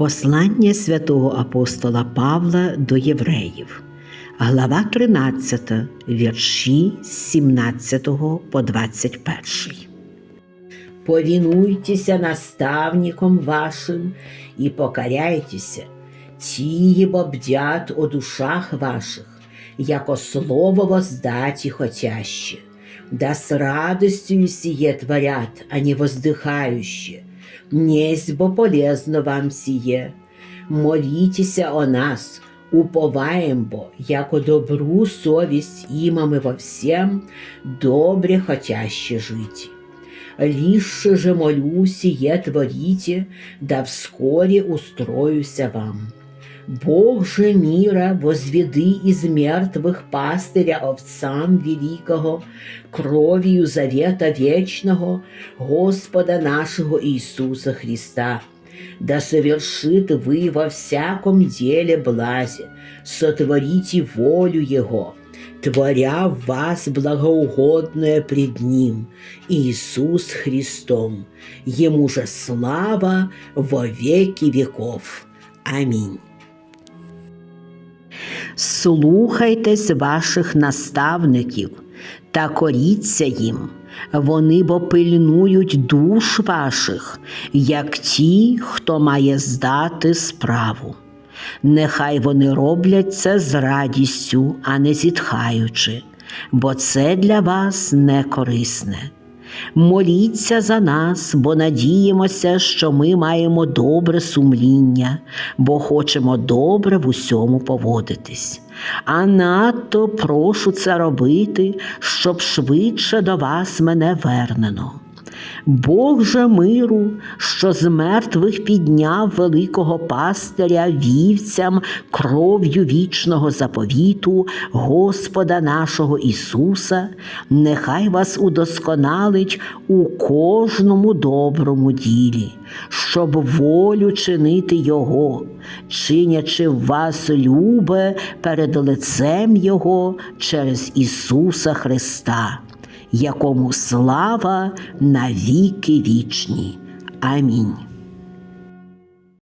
Послання святого апостола Павла до євреїв, глава 13, вірші з 17 по 21. Повинуйтеся наставникам вашим и покоряйтеся, тие бдят о душах ваших, яко слово воздати хотяще, да с радостью сие творят, а не воздыхающие, несть бо полезно вам сіє. Молітеся о нас, уповаєм бо, яко добру совість имаме во всем, добре хотяще жить. Ліше же молю сіє творіте, да вскоре устроюся вам. Бог же мира возведы из мертвых пастыря овцам великого, кровью завета вечного Господа нашего Иисуса Христа. Да совершит вы во всяком деле блазе, сотворите волю Его, творя в вас благоугодное пред Ним, Иисус Христом. Ему же слава во веки веков. Амінь. Слухайтесь ваших наставників та коріться їм, вони бо пильнують душ ваших, як ті, хто має здати справу. Нехай вони роблять це з радістю, а не зітхаючи, бо це для вас не корисне. Моліться за нас, бо надіємося, що ми маємо добре сумління, бо хочемо добре в усьому поводитись. А надто прошу це робити, щоб швидше до вас мене вернено. Бог же миру, що з мертвих підняв великого пастиря вівцям кров'ю вічного заповіту Господа нашого Ісуса, нехай вас удосконалить у кожному доброму ділі, щоб волю чинити Його, чинячи вас любе перед лицем Його через Ісуса Христа якому слава навіки вічні. Амінь.